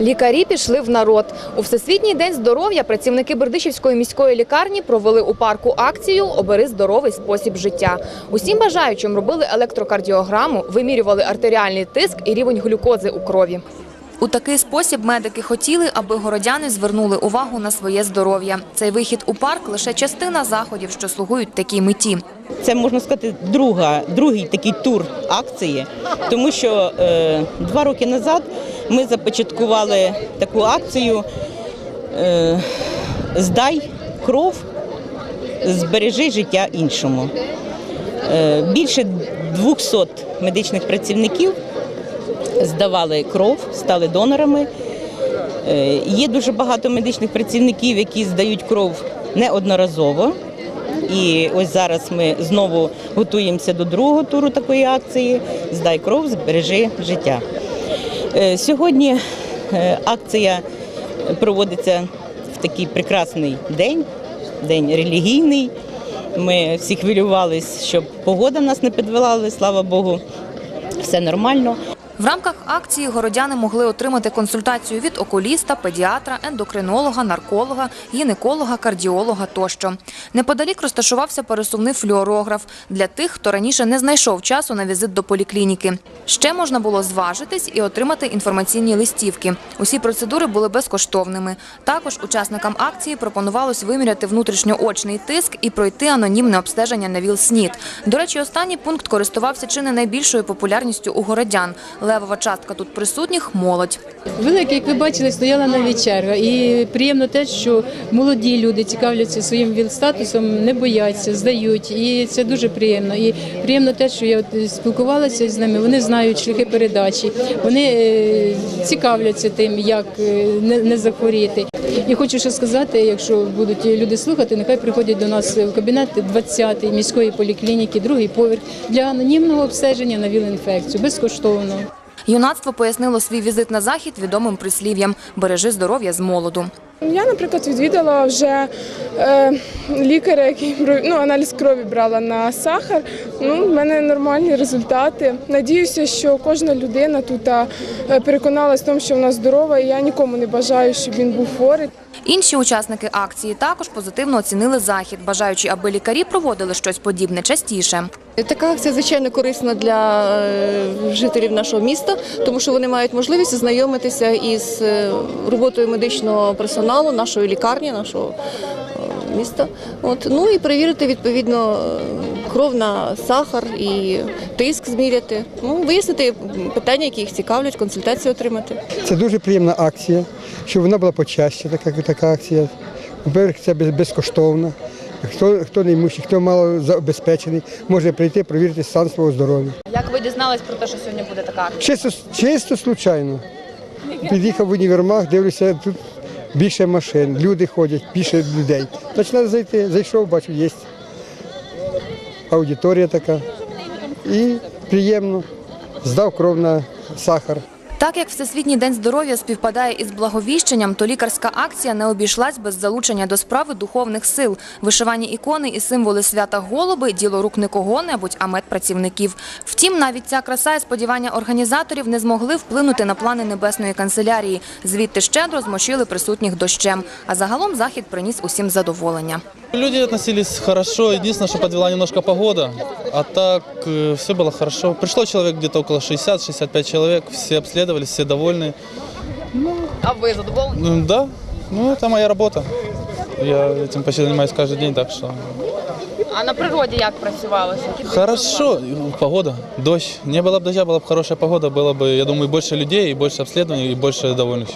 Лікарі пішли в народ. У Всесвітній день здоров'я працівники Бердичівської міської лікарні провели у парку акцію Обери здоровий спосіб життя. Усім бажаючим робили електрокардіограму, вимірювали артеріальний тиск і рівень глюкози у крові. У такий спосіб медики хотіли, аби городяни звернули увагу на своє здоров'я. Цей вихід у парк лише частина заходів, що слугують такій меті. Це можна сказати друга, другий такий тур акції, тому що е, два роки назад ми започаткували таку акцію е, Здай кров, збережи життя іншому. Е, більше 200 медичних працівників здавали кров, стали донорами. Е, Є дуже багато медичних працівників, які здають кров неодноразово. І ось зараз ми знову готуємося до другого туру такої акції Здай кров, збережи життя. Е, Сьогодні е, акція проводиться в такий прекрасний день, день релігійний. Ми всі хвилювалися, щоб погода нас не підвела, але слава Богу, все нормально. В рамках акції городяни могли отримати консультацію від окуліста, педіатра, ендокринолога, нарколога, гінеколога, кардіолога тощо. Неподалік розташувався пересувний флюорограф для тих, хто раніше не знайшов часу на візит до поліклініки. Ще можна було зважитись і отримати інформаційні листівки. Усі процедури були безкоштовними. Також учасникам акції пропонувалось виміряти внутрішньоочний тиск і пройти анонімне обстеження на ВІЛ-СНІД. До речі, останній пункт користувався чи не найбільшою популярністю у городян. Левова частка тут присутніх – молодь. Велика, як ви бачили, стояла навіть черга. І приємно те, що молоді люди цікавляться своїм ВІЛ-статусом, не бояться, здають. І це дуже приємно. І приємно те, що я спілкувалася з ними, вони знають шляхи передачі, вони е, цікавляться тим, як е, не захворіти. І хочу ще сказати, якщо будуть люди слухати, нехай приходять до нас в кабінет 20-ї міської поліклініки, другий поверх для анонімного обстеження на ВІЛ-інфекцію безкоштовно. Юнацтво пояснило свій візит на захід відомим прислів'ям «Бережи здоров'я з молоду». Я, наприклад, відвідала вже е, лікаря, який ну, аналіз крові брала на сахар. Ну, в мене нормальні результати. Надіюся, що кожна людина тут е, переконалась в тому, що вона здорова, і я нікому не бажаю, щоб він був хворий. Інші учасники акції також позитивно оцінили захід, бажаючи, аби лікарі проводили щось подібне частіше. Така акція звичайно корисна для е, жителів нашого міста, тому що вони мають можливість знайомитися із е, роботою медичного персоналу нашої лікарні, нашого е, міста. От ну і перевірити відповідно е, кров на сахар і тиск зміряти. Ну вияснити питання, які їх цікавлять, консультацію отримати. Це дуже приємна акція, щоб вона була почаще, така, така акція. По-перше, це без- безкоштовно. Хто, хто не ймущий, хто мало забезпечений, може прийти перевірити стан свого здоров'я. Як ви дізнались про те, що сьогодні буде така акція? Чисто, чисто случайно. Під'їхав в універмаг, дивлюся, тут більше машин, люди ходять, більше людей. Значить, зайти. Зайшов, бачу, є аудиторія така. І приємно. Здав кров на сахар. Так як Всесвітній день здоров'я співпадає із благовіщенням, то лікарська акція не обійшлась без залучення до справи духовних сил. Вишивані ікони і символи свята голуби – діло рук не кого-небудь, а медпрацівників. Втім, навіть ця краса і сподівання організаторів не змогли вплинути на плани Небесної канцелярії. Звідти щедро змочили присутніх дощем. А загалом захід приніс усім задоволення. Люди относились хорошо. Единственное, что подвела немножко погода. А так все было хорошо. Пришло человек где-то около 60-65 человек. Все обследовались, все довольны. А ви задоволені? Ну, Да, ну это моя работа. Я этим почти занимаюсь каждый день, так что А на природі як працювалося? хорошо. Погода, дождь. Не было бы дождя, была бы хорошая погода, было бы, я думаю, больше людей, и больше обследований, и больше довольных.